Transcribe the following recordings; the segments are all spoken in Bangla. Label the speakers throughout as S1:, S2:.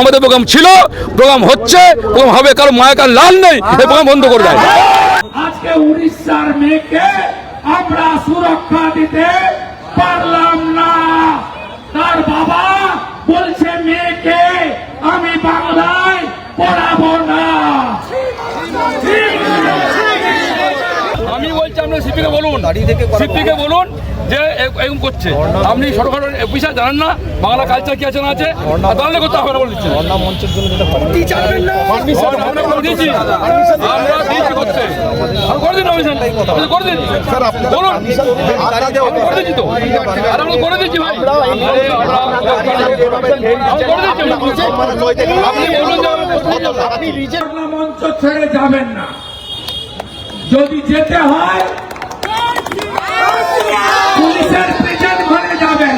S1: আমাদের প্রোগ্রাম ছিল, প্রোগ্রাম হচ্ছে, প্রোগ্রাম হবে, কারও মায়া, কার লাল নেই, এই প্রোগ্রাম বন্ধ করে দেয়।
S2: আজকে উড়িষ্যার মেয়েকে আমরা সুরক্ষা দিতে পারলাম না। তার বাবা বলছে, মেয়েকে আমি বাংলায় পড়াবো না
S1: আমি বলছি সিপিকে বলুন সিপিকে বলুন যে এরকম করছে আপনি সরকার অফিসার জানেন না বাংলা কালচার কি আছে না আছে তাহলে করতে হবে না বলে দিচ্ছেন আমরা করে দিয়েছি আমরা দিয়েছি করতে আর করে দিন অফিসার করে দিন বলুন আমি করে দিচ্ছি তো আর আমরা করে দিচ্ছি ভাই আরে আমরা আমরা করে দিচ্ছি আপনি বলুন যে আমরা করতে যাব।
S2: বাংলা মঞ্চ ছেড়ে যাবেন না যদি যেতে হয় পুলিশের প্রেজেন্ট ঘরে যাবেন।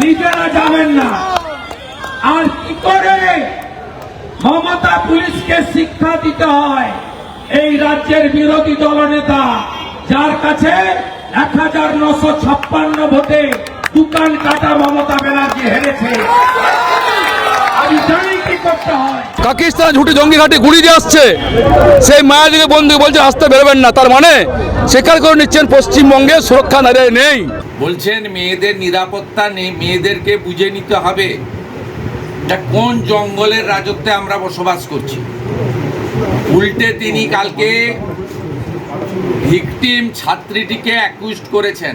S2: নিজেরা যাবেন না। আর কি করে মমতা পুলিশকে শিক্ষা দিতে হয়? এই রাজ্যের বিরোধী দলনেতা, যার কাছে এক হাজার নশো ছাপ্পান্ন ভোটে দোকান কাটা মমতা ব্যানার্জি হেরেছে। আমি জানি
S1: পাকিস্তান ঝুটি জঙ্গি ঘাটে গুলি দিয়ে আসছে। সেই মায়াদিকে বন্ধু বলছে আসতে বেরোবেন না। তার মানে স্বীকার করে নিচ্ছেন পশ্চিমবঙ্গে সুরক্ষা দাঁড়িয়ে নেই।
S3: বলছেন মেয়েদের নিরাপত্তা নেই মেয়েদেরকে বুঝে নিতে হবে এটা কোন জঙ্গলের রাজত্বে আমরা বসবাস করছি। উল্টে তিনি কালকে ভিকটিম ছাত্রীটিকে অ্যাকুইস্ট করেছেন।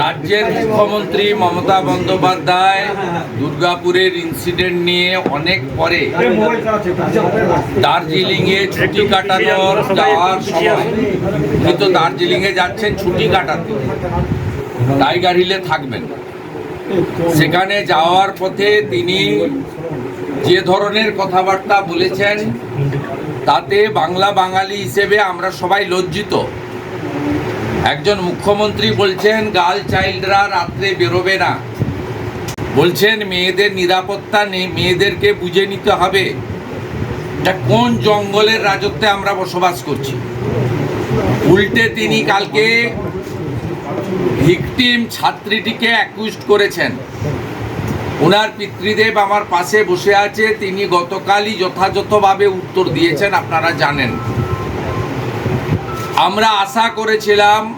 S3: রাজ্যের মুখ্যমন্ত্রী মমতা বন্দ্যোপাধ্যায় দুর্গাপুরের ইনসিডেন্ট নিয়ে অনেক পরে দার্জিলিংয়ে ছুটি কাটানোর যাওয়ার সময়। কিন্তু দার্জিলিংয়ে যাচ্ছেন ছুটি কাটাতে। টাইগার হিলে থাকবেন। সেখানে যাওয়ার পথে তিনি যে ধরনের কথাবার্তা বলেছেন, তাতে বাংলা বাঙালি হিসেবে আমরা সবাই লজ্জিত। একজন মুখ্যমন্ত্রী বলছেন গার্ল চাইল্ডরা রাত্রে বেরোবে না। বলছেন, মেয়েদের নিরাপত্তা নেই, মেয়েদেরকে বুঝে নিতে হবে এটা কোন জঙ্গলের রাজত্বে আমরা বসবাস করছি। উল্টে তিনি কালকে ভিকটিম ছাত্রীটিকে অ্যাকুইস্ট করেছেন। ওনার পিতৃদেব আমার পাশে বসে আছে, তিনি গতকালই যথাযথভাবে উত্তর দিয়েছেন, আপনারা জানেন। আমরা আশা করেছিলাম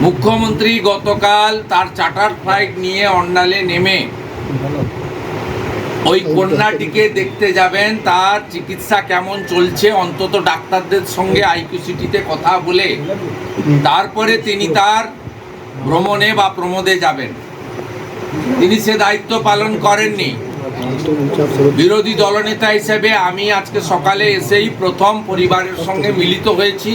S3: মুখ্যমন্ত্রী গতকাল তার চার্টার ফ্লাইট নিয়ে অন্ডালে নেমে ওই কন্যাটিকে দেখতে যাবেন, তার চিকিৎসা কেমন চলছে, অন্তত ডাক্তারদের সঙ্গে আইকিউসিটিতে কথা বলে, তারপরে তিনি তার ভ্রমণে বা প্রমোদে যাবেন। তিনি সে দায়িত্ব পালন করেননি। বিরোধী দলনেতা হিসেবে আমি আজকে সকালে এসেই প্রথম পরিবারের সঙ্গে মিলিত হয়েছি।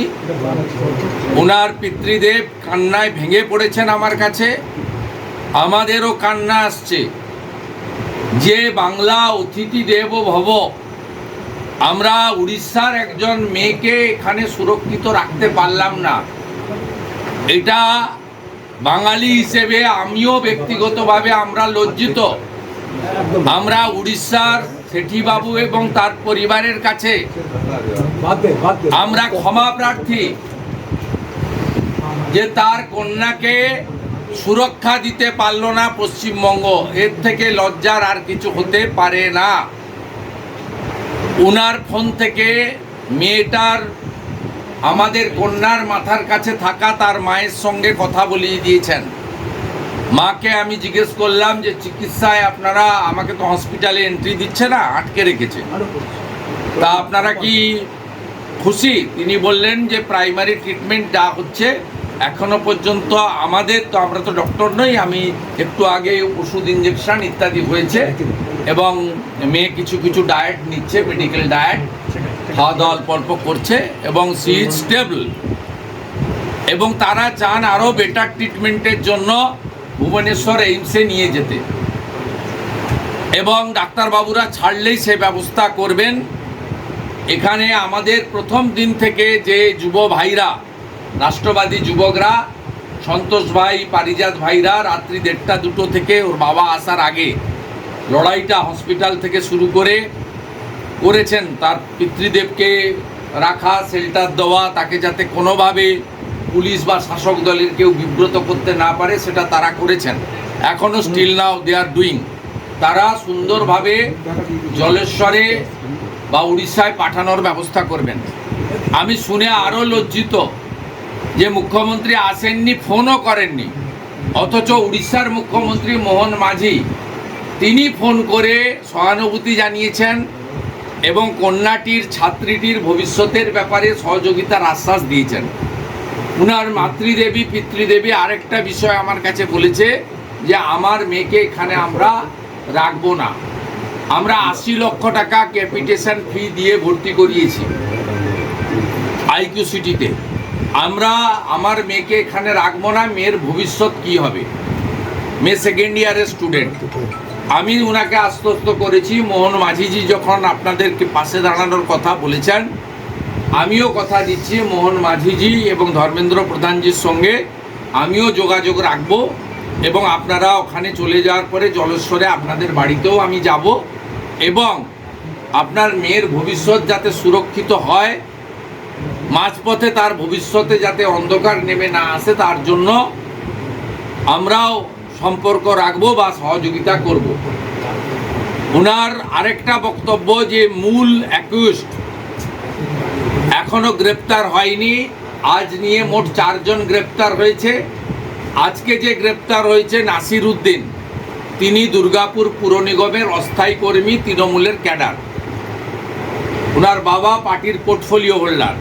S3: ওনার পিতৃদেব কান্নায় ভেঙে পড়েছেন আমার কাছে। আমাদেরও কান্না আসছে। যে বাংলা অতিথি দেব ভব, আমরা উড়িষ্যার একজন মেয়েকে এখানে সুরক্ষিত রাখতে পারলাম না। এটা বাঙালি হিসেবে আমিও ব্যক্তিগতভাবে আমরা লজ্জিত। আমরা উড়িষ্যার শেঠিবাবু এবং তার পরিবারের কাছে আমরা ক্ষমা প্রার্থী যে তার কন্যাকে সুরক্ষা দিতে পারল না পশ্চিমবঙ্গ এর থেকে লজ্জার আর কিছু হতে পারে না। উনার ফোন থেকে মেয়েটার আমাদের কন্যার মাথার কাছে থাকা তার মায়ের সঙ্গে কথা বলিয়ে দিয়েছেন। মাকে আমি জিজ্ঞেস করলাম যে চিকিৎসায় আপনারা আমাকে তো হসপিটালে এন্ট্রি দিচ্ছে না আটকে রেখেছে। তা আপনারা কি খুশি? তিনি বললেন যে প্রাইমারি ট্রিটমেন্ট যা হচ্ছে এখনও পর্যন্ত আমাদের তো আমরা তো ডক্টর নই আমি একটু আগে ওষুধ ইঞ্জেকশন ইত্যাদি হয়েছে এবং মেয়ে কিছু কিছু ডায়েট নিচ্ছে মেডিকেল ডায়েট খাওয়া দাওয়া অল্প অল্প করছে এবং সি ইজ স্টেবল এবং তারা চান আরও বেটার ট্রিটমেন্টের জন্য ভুবনেশ্বর এইমসে নিয়ে যেতে। এবং ডাক্তারবাবুরা ছাড়লেই সে ব্যবস্থা করবেন। এখানে আমাদের প্রথম দিন থেকে যে যুব ভাইরা, রাষ্ট্রবাদী যুবকরা, সন্তোষ ভাই, পারিজাত ভাইরা রাত্রি দেড়টা দুটো থেকে ওর বাবা আসার আগে লড়াইটা হসপিটাল থেকে শুরু করে করেছেন। তার পিতৃদেবকে রাখা, শেল্টার দেওয়া, তাকে যাতে কোনোভাবে পুলিশ বা শাসক দলের কেউ বিব্রত করতে না পারে, সেটা তারা করেছেন। এখনও still now they are doing তারা সুন্দরভাবে জলেশ্বরে বা উড়িষ্যায় পাঠানোর ব্যবস্থা করবেন। আমি শুনে আরও লজ্জিত যে মুখ্যমন্ত্রী আসেননি, ফোনও করেননি। অথচ উড়িষ্যার মুখ্যমন্ত্রী মোহন মাঝি, তিনি ফোন করে সহানুভূতি জানিয়েছেন এবং কন্যাটির, ছাত্রীটির ভবিষ্যতের ব্যাপারে সহযোগিতার আশ্বাস দিয়েছেন। উনার মাতৃদেবী, পিতৃদেবী আরেকটা বিষয় আমার কাছে বলেছে যে আমার মেয়েকে এখানে আমরা রাখব না। আমরা আশি লক্ষ টাকা ক্যাপিটেশন ফি দিয়ে ভর্তি করিয়েছি আইকিউ সিটিতে। আমরা আমার মেয়েকে এখানে রাখব না, মেয়ের ভবিষ্যৎ কি হবে? মেয়ে সেকেন্ড ইয়ারের স্টুডেন্ট আমি ওনাকে আশ্বস্ত করেছি, মোহন মাঝিজি যখন আপনাদেরকে পাশে দাঁড়ানোর কথা বলেছেন আমিও কথা দিচ্ছি মোহন মাঝিজি এবং ধর্মেন্দ্র প্রধানজির সঙ্গে। আমিও যোগাযোগ রাখব এবং আপনারা ওখানে চলে যাওয়ার পরে জলেশ্বরে আপনাদের বাড়িতেও আমি যাব এবং আপনার মেয়ের ভবিষ্যৎ যাতে সুরক্ষিত হয়, মাঝপথে তার ভবিষ্যতে যাতে অন্ধকার নেমে না আসে, তার জন্য আমরাও সম্পর্ক রাখব বা সহযোগিতা করব। ওনার আরেকটা বক্তব্য যে মূল অ্যাকিউজড এখনও গ্রেপ্তার হয়নি। আজ নিয়ে মোট চারজন গ্রেপ্তার হয়েছে। আজকে যে গ্রেপ্তার হয়েছে নাসির উদ্দিন, তিনি দুর্গাপুর পুর নিগমের অস্থায়ী কর্মী, তৃণমূলের ক্যাডার। ওনার বাবা পার্টির পোর্টফোলিও হোল্ডার।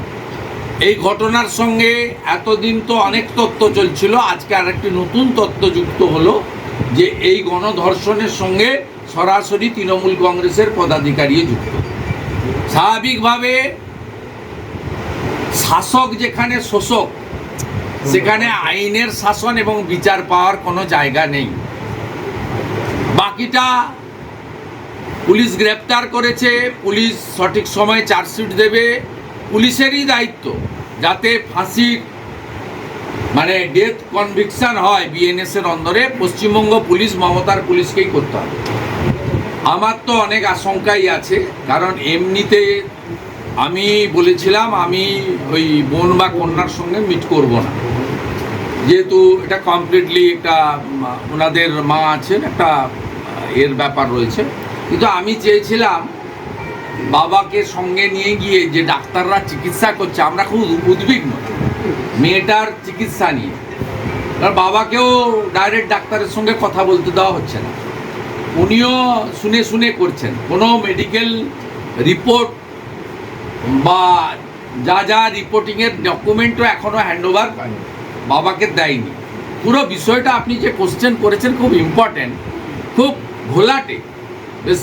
S3: এই ঘটনার সঙ্গে এতদিন তো অনেক তথ্য চলছিল, আজকে আরেকটি নতুন তথ্য যুক্ত হলো যে এই গণধর্ষণের সঙ্গে সরাসরি তৃণমূল কংগ্রেসের পদাধিকারী যুক্ত। স্বাভাবিকভাবে শাসক যেখানে শোষক সেখানে আইনের শাসন এবং বিচার পাওয়ার কোনো জায়গা নেই। বাকিটা পুলিশ গ্রেপ্তার করেছে পুলিশ সঠিক সময়ে চার্জশিট দেবে পুলিশেরই দায়িত্ব যাতে ফাঁসির মানে ডেথ কনভিকশন হয় বিএনএস এর অন্দরে পশ্চিমবঙ্গ পুলিশ মমতার পুলিশকেই করতে হবে। আমার তো অনেক আশঙ্কাই আছে কারণ এমনিতে আমি বলেছিলাম আমি ওই বোন বা কন্যার সঙ্গে মিট করব না। যেহেতু এটা কমপ্লিটলি একটা ওনাদের মা আছেন, একটা এর ব্যাপার রয়েছে। কিন্তু আমি চেয়েছিলাম বাবাকে সঙ্গে নিয়ে গিয়ে যে ডাক্তাররা চিকিৎসা করছে, আমরা খুব উদ্বিগ্ন। মেয়েটার চিকিৎসা নিয়ে। কারণ বাবাকেও ডাইরেক্ট ডাক্তারের সঙ্গে কথা বলতে দেওয়া হচ্ছে না। উনিও শুনে শুনে করছেন। কোনো মেডিকেল রিপোর্ট বা যা যা রিপোর্টিংয়ের ডকুমেন্টও এখনও হ্যান্ড ওভার বাবাকে দেয়নি। পুরো বিষয়টা আপনি যে কোশ্চেন করেছেন খুব ইম্পর্ট্যান্ট খুব ঘোলাটে। বেশ,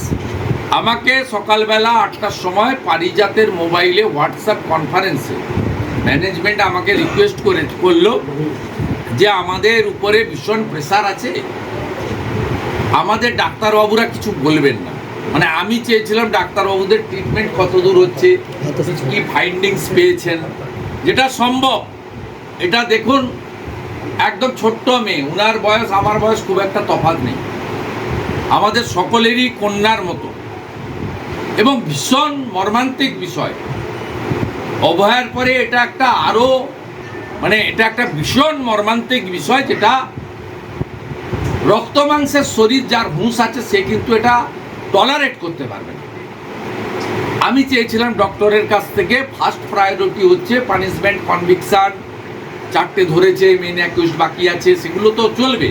S3: আমাকে সকালবেলা আটটার সময় পারিজাতের মোবাইলে হোয়াটসঅ্যাপ কনফারেন্সে ম্যানেজমেন্ট আমাকে রিকোয়েস্ট করে, করল যে আমাদের উপরে ভীষণ প্রেসার আছে। আমাদের ডাক্তারবাবুরা কিছু বলবেন না। মানে আমি চেয়েছিলাম ডাক্তারবাবুদের ট্রিটমেন্ট কত দূর হচ্ছে, কি ফাইন্ডিংস পেয়েছেন, যেটা সম্ভব। এটা দেখুন, একদম ছোট্ট মেয়ে, উনার বয়স, আমার বয়স খুব একটা তফাৎ নেই। আমাদের সকলেরই কন্যার মতো। এবং ভীষণ মর্মান্তিক বিষয়। অভয়ার পরে এটা একটা আরও মানে এটা একটা ভীষণ মর্মান্তিক বিষয়, যেটা রক্ত মাংসের শরীর যার হুঁশ আছে, সে কিন্তু এটা টলারেট করতে পারবে না। আমি চেয়েছিলাম ডক্টরের কাছ থেকে ফার্স্ট প্রায়োরিটি হচ্ছে পানিশমেন্ট কনভিকশন চারটে ধরেছে মেন অ্যাকিউজ বাকি আছে, সেগুলো তো চলবে।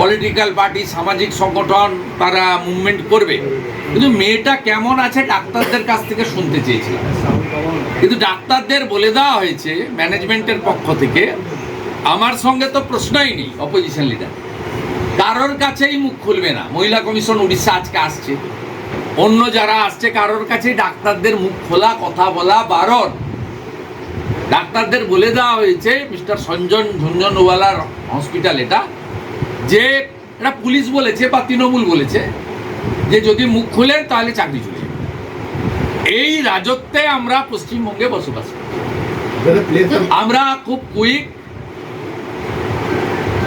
S3: পলিটিক্যাল পার্টি সামাজিক সংগঠন, তারা মুভমেন্ট করবে। কিন্তু মেয়েটা কেমন আছে ডাক্তারদের কাছ থেকে শুনতে চেয়েছিলাম। কিন্তু ডাক্তারদের বলে দেওয়া হয়েছে ম্যানেজমেন্টের পক্ষ থেকে, আমার সঙ্গে তো প্রশ্নই নেই অপোজিশন লিডার কারোর কাছেই মুখ খুলবে না। মহিলা কমিশন উড়িষ্যা আজকে আসছে। অন্য যারা আসছে কারোর কাছেই ডাক্তারদের মুখ খোলা কথা বলা বারণ। ডাক্তারদের বলে দেওয়া হয়েছে মিস্টার সঞ্জন ঝুঞ্ঝনওয়ালার হসপিটাল এটা যে এটা পুলিশ বলেছে বা তৃণমূল বলেছে যে যদি মুখ খুলেন তাহলে চাকরি চলে যাবে। এই রাজত্বে আমরা পশ্চিমবঙ্গে বসবাস করি। আমরা খুব কুইক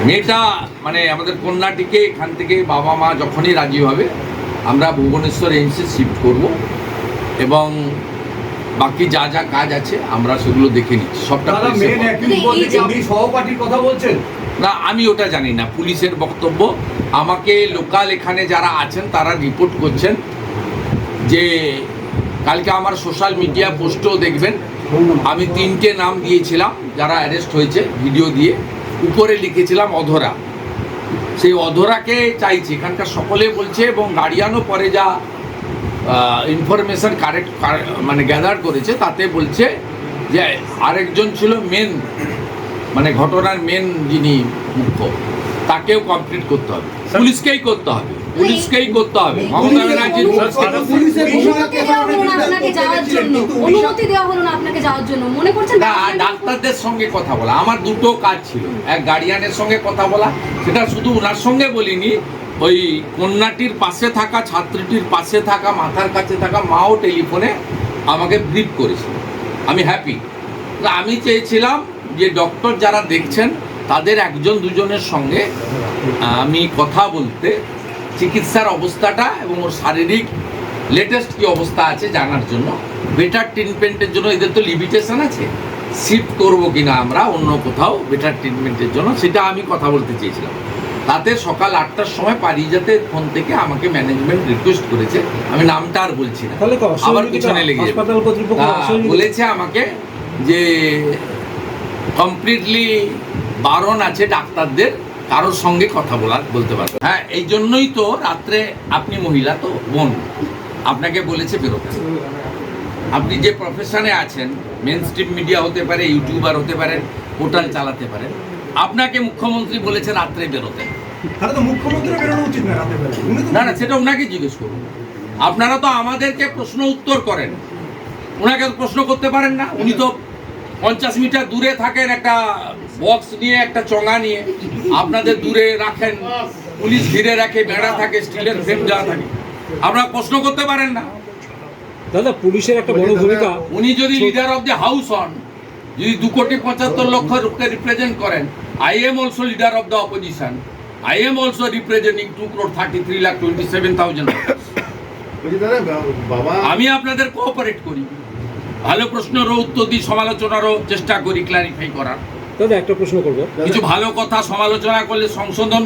S3: মেয়েটা মানে আমাদের কন্যাটিকে এখান থেকে বাবা মা যখনই রাজি হবে আমরা ভুবনেশ্বর এইমসে শিফট করব এবং বাকি যা যা কাজ আছে আমরা সেগুলো দেখে নিচ্ছি। সবটা
S4: সহপাঠীর কথা বলছেন।
S3: না আমি ওটা জানি না পুলিশের বক্তব্য। আমাকে লোকাল এখানে যারা আছেন তারা রিপোর্ট করছেন যে কালকে আমার সোশ্যাল মিডিয়া পোস্টও দেখবেন আমি তিনটে নাম দিয়েছিলাম যারা অ্যারেস্ট হয়েছে ভিডিও দিয়ে। উপরে লিখেছিলাম অধরা। সেই অধরাকে চাইছি। এখানকার সকলে বলছে এবং গার্ডিয়ানও পরে যা ইনফরমেশান কারেক্ট মানে গ্যাদার করেছে তাতে বলছে যে আরেকজন ছিল মেন মানে ঘটনার মেন যিনি মুখ্য তাকেও কমপ্লিট করতে হবে। পুলিশকেই করতে হবে। পুলিশকেই করতে হবে। মমতা ব্যানার্জির
S5: অনুমতি দেওয়া হলো না আপনাকে অনুমতি দেওয়া হলো না আপনাকে যাওয়ার জন্য? মনে করছেন
S3: না ডাক্তারদের সঙ্গে কথা বলা। আমার দুটো কাজ ছিল। এক গার্ডিয়ানের সঙ্গে কথা বলা সেটা শুধু ওনার সঙ্গে বলিনি ওই কন্যাটির পাশে থাকা ছাত্রীটির পাশে থাকা মাথার কাছে থাকা মাও টেলিফোনে আমাকে ব্রিফ করেছিল। আমি হ্যাপি আমি চেয়েছিলাম যে ডক্টর যারা দেখছেন তাদের একজন দুজনের সঙ্গে আমি কথা বলতে চিকিৎসার অবস্থাটা এবং ওর শারীরিক লেটেস্ট কি অবস্থা আছে জানার জন্য। বেটার ট্রিটমেন্টের জন্য এদের তো লিমিটেশন আছে। শিফট করব কিনা আমরা অন্য কোথাও বেটার ট্রিটমেন্টের জন্য সেটা আমি কথা বলতে চেয়েছিলাম। তাতে সকাল আটটার সময় পারিয়ে পারিজাতে ফোন থেকে আমাকে ম্যানেজমেন্ট রিকোয়েস্ট করেছে। আমি নামটা আর বলছি না।
S4: কি?
S3: আবার পিছনে লেগে? বলেছে আমাকে যে কমপ্লিটলি বারণ আছে ডাক্তারদের। কারোর সঙ্গে কথা বলার বলতে পারবে। হ্যাঁ এই জন্যই তো রাত্রে আপনি মহিলা তো বোন। আপনাকে বলেছে বেরোতে। আপনি যে প্রফেশনে আছেন মেন স্ট্রিম মিডিয়া হতে পারে ইউটিউবার হতে পারেন পোর্টাল চালাতে পারেন আপনাকে মুখ্যমন্ত্রী বলেছে রাত্রে বেরোতে।
S4: তাহলে তো মুখ্যমন্ত্রী বেরোনো না
S3: না সেটা ওনাকে জিজ্ঞেস করুন। আপনারা তো আমাদেরকে প্রশ্ন উত্তর করেন। ওনাকে প্রশ্ন করতে পারেন না। উনি তো পঞ্চাশ মিটার দূরে থাকেন একটা বক্স নিয়ে একটা চঙা নিয়ে আপনাদের দূরে রাখেন পুলিশ ঘিরে রাখে বেড়া থাকে স্টিলের ফ্রেম যা থাকে। আপনারা প্রশ্ন করতে পারেন না।
S6: দাদা পুলিশের একটা বড় ভূমিকা।
S3: উনি যদি লিডার অফ দ্য হাউস হন যদি দু কোটি পঁচাত্তর লক্ষ লোককে রিপ্রেজেন্ট করেন I am also leader of the opposition I am also representing two crore thirty three lakh twenty seven thousand
S7: বাবা
S3: আমি আপনাদের কোঅপারেট করি। ভালো প্রশ্নেরও উত্তর দিই সমালোচনারও চেষ্টা করি ক্লারিফাই করার।
S6: দাদা একটা প্রশ্ন করব।
S3: কিছু ভালো কথা সমালোচনা করলে সংশোধন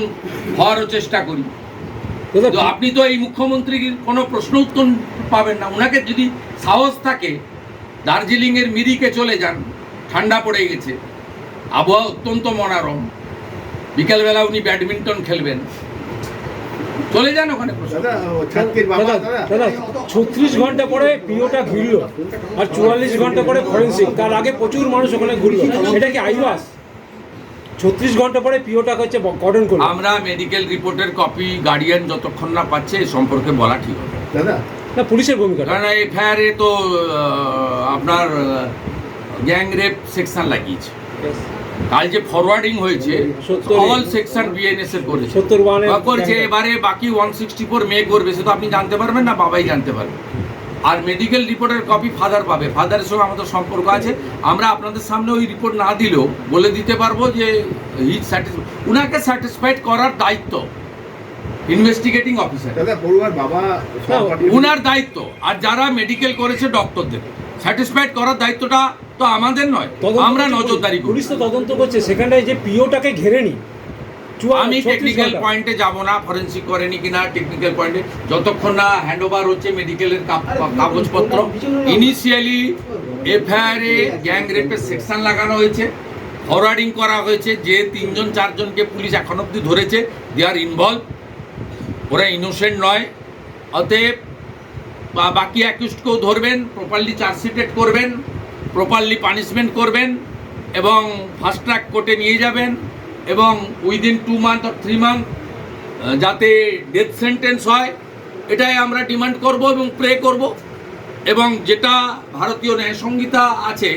S3: হওয়ারও চেষ্টা করি।
S6: দাদা
S3: তো আপনি তো এই মুখ্যমন্ত্রীর কোনো প্রশ্ন উত্তর পাবেন না। ওনাকে যদি সাহস থাকে দার্জিলিংয়ের মিরিকে চলে যান ঠান্ডা পড়ে গেছে। আবহাওয়া অত্যন্ত মনোরম। বিকেলবেলা উনি ব্যাডমিন্টন খেলবেন। চলে যান ওখানে
S7: দাদা
S6: ছত্রিশ ঘণ্টা পরে পিওটা ঘুরলো আর চুয়াল্লিশ ঘণ্টা পরে ফরেন্সিক। তার আগে প্রচুর মানুষ ওখানে ঘুরলো। এটা কি আইওয়াস? ছত্রিশ ঘণ্টা পরে পিওটা হচ্ছে গঠন করল।
S3: আমরা মেডিকেল রিপোর্টের কপি গার্ডিয়ান যতক্ষণ না পাচ্ছে এ সম্পর্কে বলা ঠিক হবে।
S7: দাদা।
S6: না পুলিশের ভূমিকা।
S3: কারণ এফআইআরে তো আপনার গ্যাং রেপ সেকশন লাগিয়েছে। কাল যে ফরওয়ার্ডিং হয়েছে অল সেকশন বিএনএস এর করেছে। বা করছে এবারে বাকি ওয়ান সিক্সটি ফোর মে করবে সে তো আপনি জানতে পারবেন না বাবাই জানতে পারবে। আর মেডিকেল রিপোর্টের কপি ফাদার পাবে। ফাদারের সঙ্গে আমাদের সম্পর্ক আছে। আমরা আপনাদের সামনে ওই রিপোর্ট না দিলেও বলে দিতে পারব যে হি স্যাটিসফাইড উনাকে স্যাটিসফাইড করার দায়িত্ব ইনভেস্টিগেটিং অফিসার
S7: বাবা
S3: উনার দায়িত্ব। আর যারা মেডিকেল করেছে ডক্টরদের স্যাটিসফাইড করার দায়িত্বটা তো আমাদের নয়। আমরা নজরদারি করি।
S6: পুলিশ তো তদন্ত করছে সেখানটায় যে পিওটাকে ঘেরে নি
S3: আমি টেকনিক্যাল পয়েন্টে যাব না ফরেন্সিক করেনি কিনা টেকনিক্যাল পয়েন্টে যতক্ষণ না হ্যান্ড ওভার হচ্ছে মেডিকেলের কাগজপত্র। ইনিশিয়ালি এফআইআর এ গ্যাং রেপের সেকশন লাগানো হয়েছে।
S8: ফরওয়ার্ডিং করা হয়েছে যে তিনজন চারজনকে পুলিশ এখন অবধি ধরেছে। দে আর ইনভলভ ওরা ইনোসেন্ট নয়। অতএব বা বাকি অ্যাকিউজকেও ধরবেন প্রপারলি চার্জশিটেড করবেন প্রপারলি পানিশমেন্ট করবেন, এবং ফাস্ট ট্র্যাক কোর্টে নিয়ে যাবেন, এবং within two month or three month যাতে ডেথ সেন্টেন্স হয়, এটাই আমরা ডিমান্ড করব এবং প্রে করব। এবং যেটা ভারতীয় ন্যায় সংহিতা আছে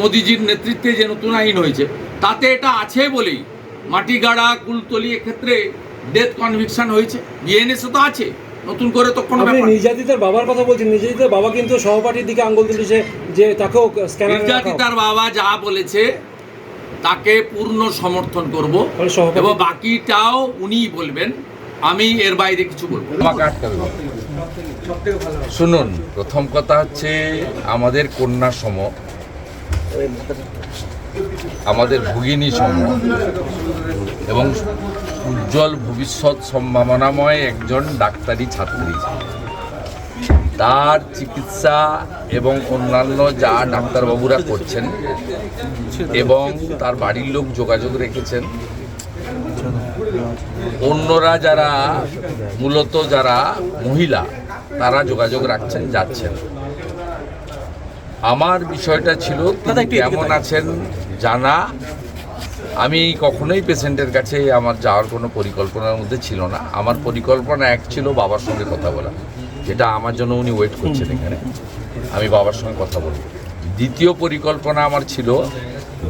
S8: মোদিজির নেতৃত্বে যে নতুন আইন হয়েছে, তাতে এটা আছে বলেই মাটিগাড়া কুলতলি এক্ষেত্রে ডেথ কনভিকশন হয়েছে বিএনএসে তো আছে। নতুন করে তো কোনো
S6: আপনি
S8: ব্যাপার না।
S6: নির্যাতিতার বাবার কথা বলছেন নির্যাতিতার বাবা কিন্তু সহপাঠীর দিকে আঙ্গুল তুলেছে যে তাকেও স্ক্যানার
S8: নির্যাতিতার বাবা যা বলেছে তাকে পূর্ণ সমর্থন করব এবং বাকিটাও উনিই বলবেন আমি এর বাইরে কিছু বলব
S3: শুনুন প্রথম কথা হচ্ছে আমাদের কন্যা সম আমাদের ভগিনী সম এবং উজ্জ্বল ভবিষ্যৎ সম্ভাবনাময় একজন ডাক্তারি ছাত্রী। তার চিকিৎসা এবং অন্যান্য যা ডাক্তারবাবুরা করছেন এবং তার বাড়ির লোক যোগাযোগ রেখেছেন। অন্যরা যারা মূলত যারা মহিলা তারা যোগাযোগ রাখছেন যাচ্ছেন। আমার বিষয়টা ছিল তিনি কেমন আছেন জানা আমি কখনোই পেশেন্টের কাছে আমার যাওয়ার কোনো পরিকল্পনার মধ্যে ছিল না। আমার পরিকল্পনা এক ছিল বাবার সঙ্গে কথা বলা। যেটা আমার জন্য উনি ওয়েট করছেন এখানে। আমি বাবার সঙ্গে কথা বলব দ্বিতীয় পরিকল্পনা আমার ছিল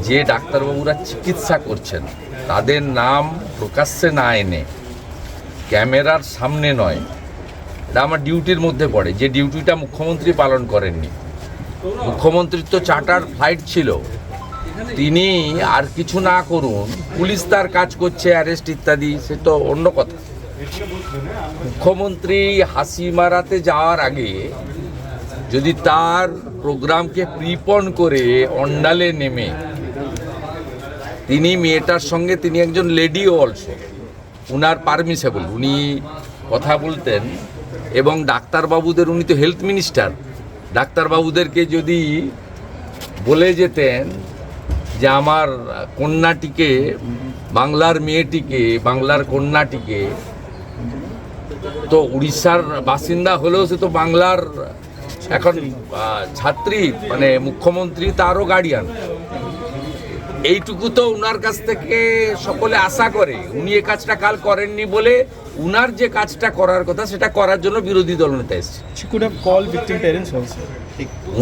S3: যে ডাক্তারবাবুরা চিকিৎসা করছেন তাদের নাম প্রকাশ্যে না এনে ক্যামেরার সামনে নয়। এটা আমার ডিউটির মধ্যে পড়ে। যে ডিউটিটা মুখ্যমন্ত্রী পালন করেননি। মুখ্যমন্ত্রীর তো চার্টার ফ্লাইট ছিল। তিনি আর কিছু না করুন, পুলিশ তার কাজ করছে অ্যারেস্ট ইত্যাদি, সে তো অন্য কথা। মুখ্যমন্ত্রী হাসি মারাতে যাওয়ার আগে যদি তার প্রোগ্রামকে প্রিপন করে অন্ডালে নেমে, তিনি মেয়েটার সঙ্গে, তিনি একজন লেডি অলসো, উনার পারমিসেবল উনি কথা বলতেন এবং ডাক্তারবাবুদের, উনি তো হেলথ মিনিস্টার ডাক্তারবাবুদেরকে যদি বলে যেতেন যে আমার কন্যাটিকে বাংলার মেয়েটিকে বাংলার কন্যাটিকে তো উড়িষ্যার বাসিন্দা হলেও সে তো বাংলার এখন ছাত্রী মানে মুখ্যমন্ত্রী তারও গার্ডিয়ান এইটুকু তো উনার কাছ থেকে সকলে আশা করে। উনি এ কাজটা কাল করেননি বলে উনার যে কাজটা করার কথা সেটা করার জন্য বিরোধী দলনেতা এসছে.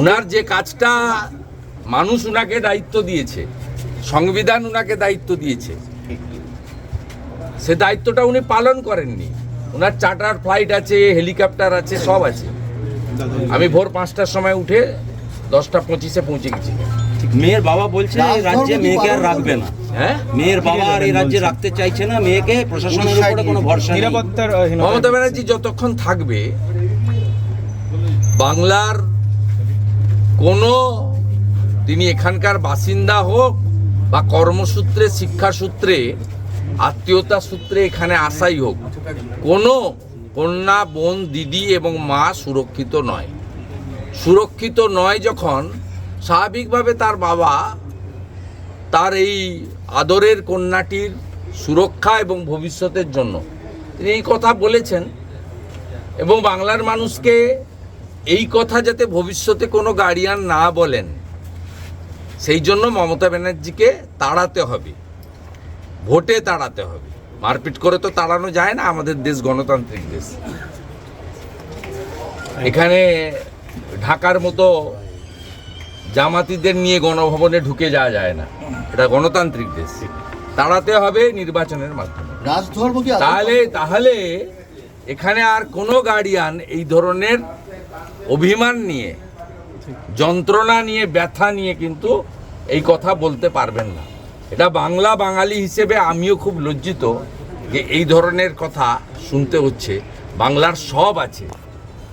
S3: উনার যে কাজটা মানুষ উনাকে দায়িত্ব দিয়েছে সংবিধান উনাকে দায়িত্ব দিয়েছে। সে দায়িত্বটা উনি পালন করেননি। ওনার চার্টার ফ্লাইট আছে হেলিকপ্টার আছে সব আছে। আমি ভোর পাঁচটার সময় উঠে দশটা পঁচিশে পৌঁছে গেছি।
S9: মেয়ের বাবা বলছে এই রাজ্যে মেয়েকে আর রাখবে না।
S3: হ্যাঁ?
S9: মেয়ের বাবা আর এই রাজ্যে রাখতে চাইছে না মেয়েকে প্রশাসনের উপরে কোনো ভরসা
S10: নিরাপত্তার
S3: মমতা ব্যানার্জি যতক্ষণ থাকবে বাংলার কোনো তিনি এখানকার বাসিন্দা হোক বা কর্মসূত্রে, শিক্ষাসূত্রে, আত্মীয়তা সূত্রে এখানে আসাই হোক, কোনো কন্যা, বোন, দিদি এবং মা সুরক্ষিত নয়। সুরক্ষিত নয় যখন স্বাভাবিকভাবে তার বাবা তার এই আদরের কন্যাটির সুরক্ষা এবং ভবিষ্যতের জন্য। তিনি এই কথা বলেছেন এবং বাংলার মানুষকে এই কথা যাতে ভবিষ্যতে কোনো গার্ডিয়ান না বলেন সেই জন্য মমতা ব্যানার্জিকে তাড়াতে হবে। ভোটে তাড়াতে হবে। মারপিট করে তো তাড়ানো যায় না আমাদের দেশ গণতান্ত্রিক দেশ। এখানে ঢাকার মতো জামাতিদের নিয়ে গণভবনে ঢুকে যাওয়া যায় না। এটা গণতান্ত্রিক দেশ। তাড়াতে হবে নির্বাচনের মাধ্যমে। তাহলে তাহলে এখানে আর কোনো গার্ডিয়ান এই ধরনের অভিমান নিয়ে যন্ত্রণা নিয়ে ব্যথা নিয়ে কিন্তু এই কথা বলতে পারবেন না। এটা বাংলা বাঙালি হিসেবে আমিও খুব লজ্জিত যে এই ধরনের কথা শুনতে হচ্ছে। বাংলার সব আছে।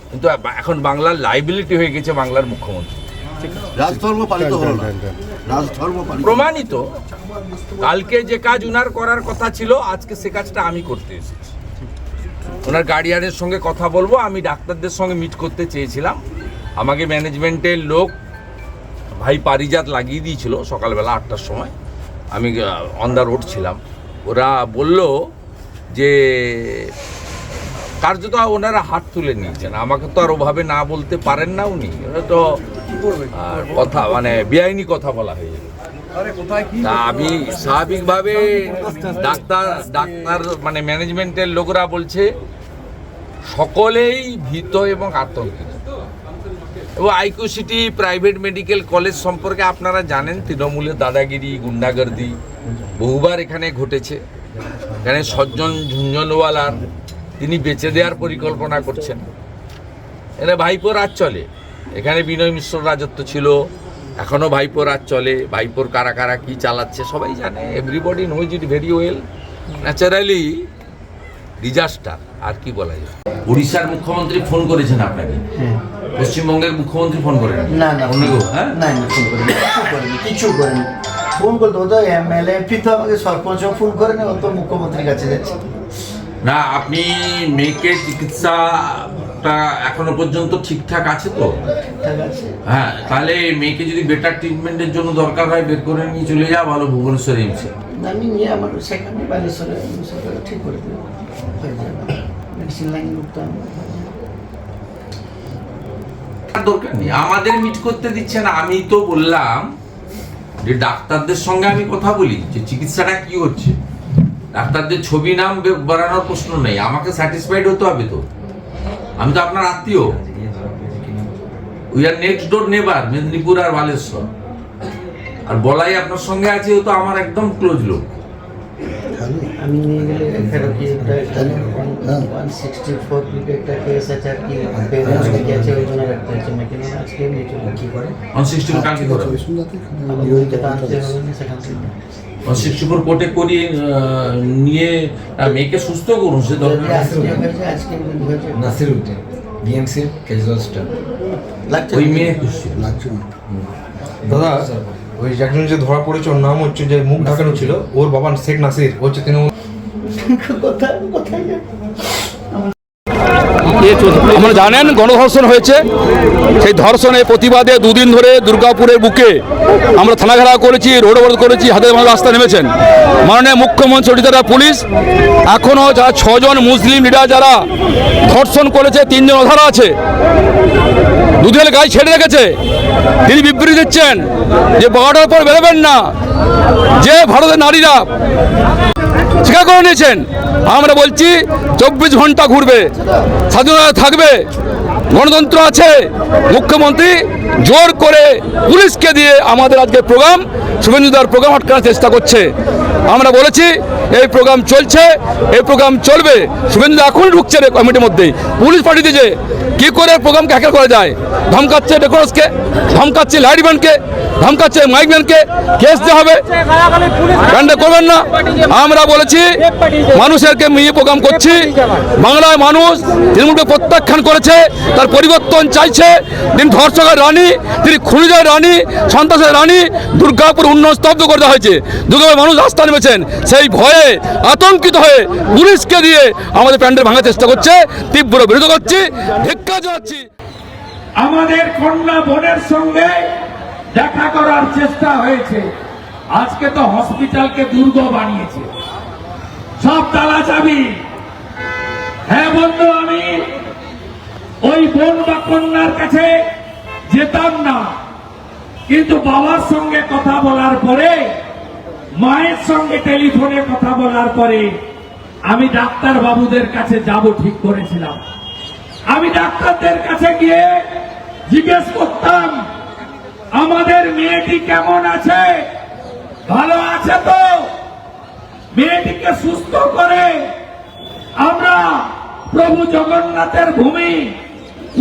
S3: কিন্তু এখন বাংলার লাইবিলিটি হয়ে গেছে বাংলার মুখ্যমন্ত্রী।
S11: রাজধর্ম পালিত হলো রাজধর্ম
S3: প্রমাণিত। কালকে যে কাজ উনার করার কথা ছিল আজকে সে কাজটা আমি করতে এসেছি। ওনার গার্ডিয়ানের সঙ্গে কথা বলব। আমি ডাক্তারদের সঙ্গে মিট করতে চেয়েছিলাম। আমাকে ম্যানেজমেন্টের লোক ভাই পারিজাত লাগিয়ে দিয়েছিল সকালবেলা আটটার সময়। আমি অন দ্য রোড ছিলাম। ওরা বলল যে কার্যত ওনারা হাত তুলে নিয়েছেন। আমাকে তো আর ওভাবে না বলতে পারেন না উনি। ওরা তো আর কথা মানে বেআইনি কথা বলা হয়ে যাবে তা আমি স্বাভাবিকভাবে ডাক্তার ডাক্তার মানে ম্যানেজমেন্টের লোকরা বলছে সকলেই ভীত এবং আতঙ্কিত। এবং IQ city private medical college সম্পর্কে আপনারা জানেন তৃণমূলের দাদাগিরি গুন্ডাগর্দি বহুবার এখানে ঘটেছে। এখানে সজ্জন ঝুঞ্ঝনওয়ালার তিনি বেঁচে দেওয়ার পরিকল্পনা করছেন। এখানে ভাইপো রাজ চলে। এখানে বিনয় মিশ্র রাজত্ব ছিল। এখনও ভাইপো রাজ চলে। ভাইপোর কারা কারা কী চালাচ্ছে সবাই জানে। Everybody knows it very well naturally disaster আর কি বলা যায়? উড়িষ্যার মুখ্যমন্ত্রী ফোন করেছেন আপনাকে। পশ্চিমবঙ্গের মুখ্যমন্ত্রী ফোন করেন?
S7: না না
S3: অন্য কেউ, হ্যাঁ?
S7: না না ফোন করেনি কিছু করেনি কিছু করেনি। ফোন করতে হতো এমএলএ এমপি তো আমাকে সরপঞ্চও ফোন করেনি ও তো মুখ্যমন্ত্রীর কাছে যাচ্ছে।
S3: না আপনি মেয়েকে চিকিৎসাটা এখনও পর্যন্ত ঠিকঠাক আছে তো? হ্যাঁ তাহলে মেয়েকে যদি বেটার ট্রিটমেন্টের জন্য দরকার হয় বের করে নিয়ে চলে যাওয়া ভালো ভুবনেশ্বর এইমসে
S7: আমি নিয়ে আমার সেখানে বালেশ্বরে ঠিক করে দেবো মেডিসিন লাইন হবে।
S3: দরকার নেই। আমাদের মিট করতে দিচ্ছে না। আমি তো বললাম যে ডাক্তারদের সঙ্গে আমি কথা বলি যে চিকিৎসাটা কি হচ্ছে? ডাক্তারদের ছবি নাম বাড়ানোর প্রশ্ন নেই। আমাকে স্যাটিসফাইড হতে হবে তো। আমি তো আপনার আত্মীয়। উই আর নেক্সট ডোর নেবার মেদিনীপুর আর বালেশ্বর। আর বলাই আপনার সঙ্গে আছে তো আমার একদম ক্লোজ লোক।
S7: আমি নিয়ে গেলে কি ওয়ান সিক্সটি ফোর একটা কেস আছে আর কি পেরেন্টস থেকে আছে ওই জন্য রাখতে হচ্ছে। মেকিং আজকে নিয়ে চলে কি করে?
S3: ওয়ান সিক্সটি ফোর কালকে করা
S7: আমি আনতে হবে না সেখান থেকে।
S3: ওয়ান কোর্টে করিয়ে নিয়ে আহ, মেয়েকে সুস্থ করুন সে দরকার
S4: Nasir Uddin BMC casual staff
S7: লাগছে
S3: ওই মেয়ে খুশি।
S7: লাগছে
S12: দাদা ওই একজন যে ধরা পড়েছে, ওর নাম হচ্ছে যে মুখ ঢাকানো ছিল, ওর বাবা শেখ নাসির হচ্ছে তিনি
S7: কোথায় কোথায়
S1: আমরা জানেন গণধর্ষণ হয়েছে। সেই ধর্ষণের প্রতিবাদে দুদিন ধরে দুর্গাপুরের বুকে আমরা থানা ঘেরাও করেছি, রোড অবরোধ করেছি, হাতে রাস্তা নেমেছেন। মাননীয় মুখ্যমন্ত্রী অডিতারা পুলিশ এখনও যারা ছজন মুসলিম লিডার যারা ধর্ষণ করেছে, তিনজন অধারা আছে। দুদিনের গাড়ি ছেড়ে রেখেছে। তিনি বিবৃতি দিচ্ছেন যে বারোটার পর বেরোবেন না। যে ভারতের নারীরা স্বীকার করে নিয়েছেন। আমরা বলছি, চব্বিশ ঘণ্টা ঘুরবে, স্বাধীনতা থাকবে, গণতন্ত্র আছে, মুখ্যমন্ত্রী জোর করে পুলিশকে দিয়ে আমাদের আজকে প্রোগ্রাম শুভেন্দুদার প্রোগ্রাম আটকানোর চেষ্টা করছে। আমরা বলেছি, এই প্রোগ্রাম চলছে, এই প্রোগ্রাম চলবে। শুভেন্দু এখন ঢুকছে কমিটির মধ্যে পুলিশ পাঠিয়ে দিয়েছে, কি করে প্রোগ্রামকে হ্যাকেল করা যায়? ধমকাচ্ছে ডেকোরসকে ধমকাচ্ছে লাইটম্যানকে ধমকাচ্ছে মাইকম্যানকে কেস দেওয়া হবে। ব্যান্ডে করবেন না। আমরা বলেছি, মানুষেরকে মিলিয়ে প্রোগ্রাম করছি। বাংলায় মানুষ তৃণমূলকে প্রত্যাখ্যান করেছে, তার পরিবর্তন চাইছে। তিনি ধর্ষকের রানী তিনি খুনিদের রানী, সন্ত্রাসের রানী দুর্গাপুর উন্নয়ন স্তব্ধ করে দেওয়া হয়েছে। দুর্গাপুর মানুষ রাস্তা নেমেছেন। সেই ভয়ে আতঙ্কিত হয়ে পুলিশকে দিয়ে আমাদের প্যান্ডেল ভাঙার চেষ্টা করছে, তীব্র বিরোধ করছি, ধিক্কার জানাচ্ছি।
S2: আমাদের কন্যা বোনের সঙ্গে দেখা করার চেষ্টা হয়েছে। আজকে তো হসপিটালকে দুর্গ বানিয়েছে। সব তালা চাবি হ্যাঁ বন্ধু, আমি ওই বোন বা কন্যার কাছে যেতাম না। কিন্তু বাবার সঙ্গে কথা বলার পরে, মায়ের সঙ্গে টেলিফোনে কথা বলার পরে, আমি ডাক্তার বাবুদের কাছে যাব ঠিক করেছিলাম। আমি ডাক্তারদের কাছে গিয়ে জিজ্ঞেস করতাম মেয়েটি কেমন আছে? ভালো আছে তো? মেয়েটিকে সুস্থ করে আমরা প্রভু জগন্নাথের ভূমি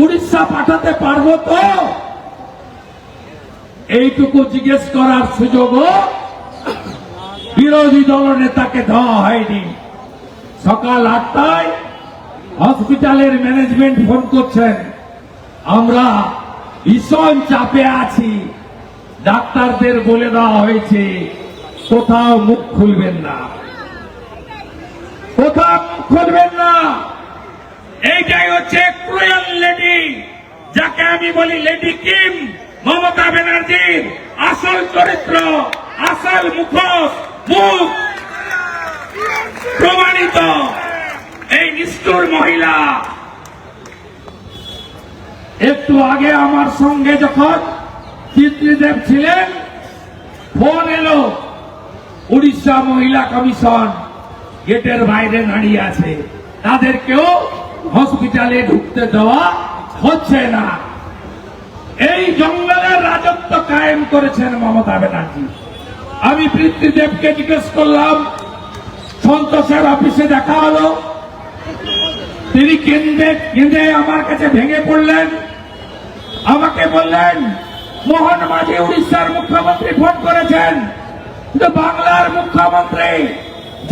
S2: উড়িষ্যা পাঠাতে পারব তো? এইটুকু জিজ্ঞেস করার সুযোগও বিরোধী দল নেতাকে দেওয়া হয়নি। সকাল আটটায় হসপিটালের ম্যানেজমেন্ট ফোন করছেন, আমরা ভীষণ চাপে আছি। ডাক্তারদের বলে দেওয়া হয়েছে, কোথাও মুখ খুলবেন না। কোথাও মুখ খুলবেন না। এইটাই হচ্ছে ক্রুয়েল লেডি যাকে আমি বলি লেডি কিম মমতা ব্যানার্জির আসল চরিত্র, আসল মুখোশ, মুখ প্রমাণিত। এই নিষ্ঠুর মহিলা, একটু আগে আমার সঙ্গে যখন চিত্রদেব ছিলেন, ফোন এলো, উড়িষ্যা মহিলা কমিশন গেটের বাইরে দাঁড়িয়ে আছে। তাদেরকেও হসপিটালে ঢুকতে দেওয়া হচ্ছে না। এই জঙ্গলের রাজত্ব কায়েম করেছেন মমতা ব্যানার্জি। আমি পৃথ্বীদেবকে জিজ্ঞেস করলাম, সন্তোষের অফিসে দেখা হলো। তিনি কেন্দ্রে কেন্দ্রে আমার কাছে ভেঙে পড়লেন। আমাকে বললেন মোহন মাঝি উড়িষ্যার মুখ্যমন্ত্রী ফোন করেছেন কিন্তু বাংলার মুখ্যমন্ত্রী,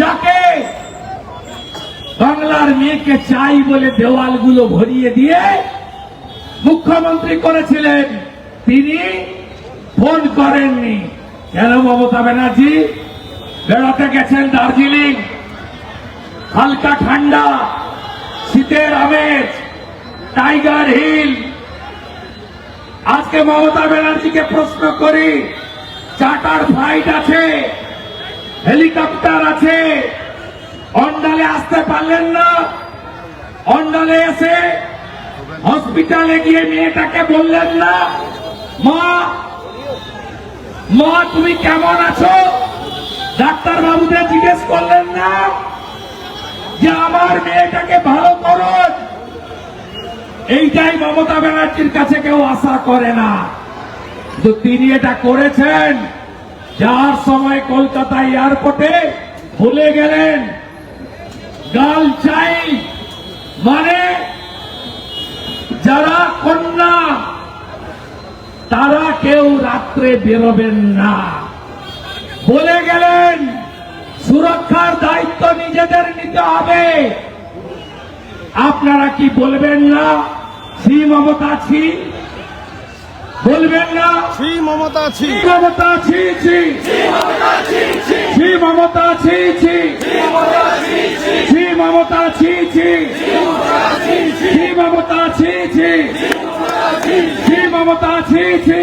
S2: যাকে বাংলার মেয়েকে চাই বলে দেওয়ালগুলো ভরিয়ে দিয়ে মুখ্যমন্ত্রী করেছিলেন, তিনি ফোন করেননি। কেন মমতা ব্যানার্জি? বেড়াতে গেছেন দার্জিলিং, হালকা ঠান্ডা, শীতের আমেজ, টাইগার হিল আজকে মমতা ব্যানার্জিকে প্রশ্ন করি চার্টার ফ্লাইট আছে হেলিকপ্টার আছে, অন্ডালে আসতে পারলেন না, অন্ডালে এসে হসপিটালে গিয়ে মেয়েটাকে বললেন না, মা মা, তুমি কেমন আছো? ডাক্তার বাবুদের জিজ্ঞেস করলেন না, যে আমার মেয়েটাকে ভালো করুন। এইটাই মমতা ব্যানার্জির কাছে কেউ আশা করে না। তো তিনি এটা করেছেন, যার সময় কলকাতা এয়ারপোর্টে ভুলে গেলেন। গার্ল চাইল্ড মানে যারা কন্যা, তারা কেউ রাত্রে বেরোবেন না। বলে গেলেন, সুরক্ষার দায়িত্ব নিজেদের নিতে হবে। আপনারা কি বলবেন না? শ্রী মমতা ছি। বলবেন না। শ্রী মমতা ছি। মমতা ছি ছি। শ্রী মমতা ছি ছি। শ্রী মমতা ছি ছি। শ্রী মমতা ছি ছি। শ্রী মমতা ছি ছি।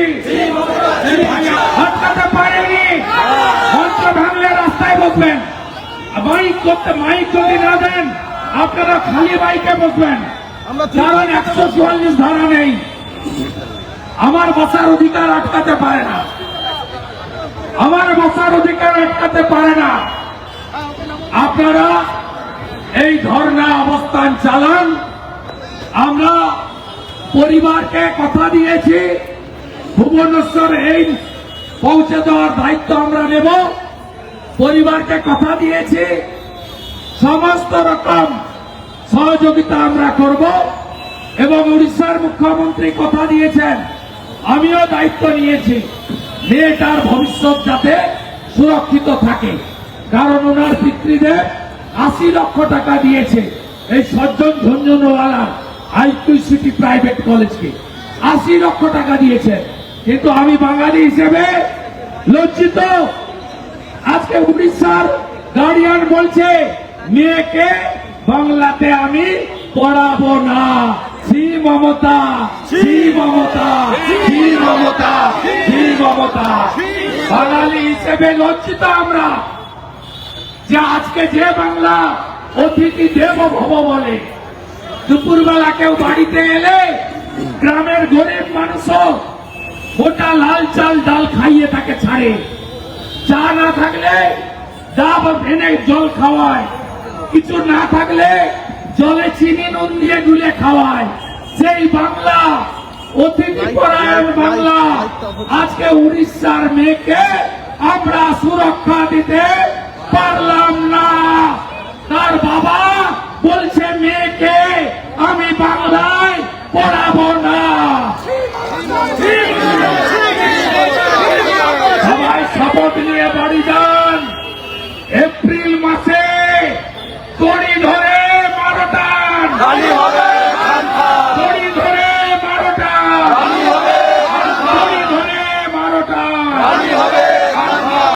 S2: আটকাতে পারেনি। মন্ত্র ভাঙলে রাস্তায় বসবেন। মাইক করতে মাইক যদি না দেন আপনারা খালি মাইকে বসবেন। কারণ একশো চুয়াল্লিশ ধারা নেই। আমার বসার অধিকার আটকাতে পারে না। আমার বসার অধিকার আটকাতে পারে না। আপনারা এই ধর্ণা অবস্থান চালান। আমরা পরিবারকে কথা দিয়েছি, ভুবনেশ্বর এই পৌঁছে দেওয়ার দায়িত্ব আমরা নেব। পরিবারকে কথা দিয়েছি। সমস্ত রকম সহযোগিতা আমরা করব এবং উড়িষ্যার মুখ্যমন্ত্রী কথা দিয়েছেন। আমিও দায়িত্ব নিয়েছি। মেয়েটার ভবিষ্যৎ যাতে সুরক্ষিত থাকে। কারণ ওনার পিতৃদেব আশি লক্ষ টাকা দিয়েছে এই সজ্জন ঝঞ্ঝনওয়ালা আইকিউ সিটি প্রাইভেট কলেজকে। আশি লক্ষ টাকা দিয়েছে। কিন্তু আমি বাঙালি হিসেবে লজ্জিত। আজকে উড়িষ্যার গার্ডিয়ান বলছে, মেয়েকে বাংলাতে আমি পড়াবো না। শ্রী মমতা শ্রী মমতা শ্রী মমতা শ্রী মমতা। বাঙালি হিসেবে লজ্জিত আমরা যে আজকে যে বাংলা অতিথি দেব ভব বলে। দুপুরবেলা কেউ বাড়িতে এলে গ্রামের গরিব মানুষও গোটা লাল চাল ডাল খাইয়ে তাকে ছাড়ে। চা না থাকলে ডাব ভেনে জল খাওয়ায়। কিছু না থাকলে জলে চিনি নুন দিয়ে গুলে খাওয়ায়। সেই বাংলা অতিথি পরায়ণ বাংলা আজকে উড়িষ্যার মেয়েকে আমরা সুরক্ষা দিতে পারলাম না। তার বাবা বলছে মেয়েকে আমি বাংলায় পড়াবো না।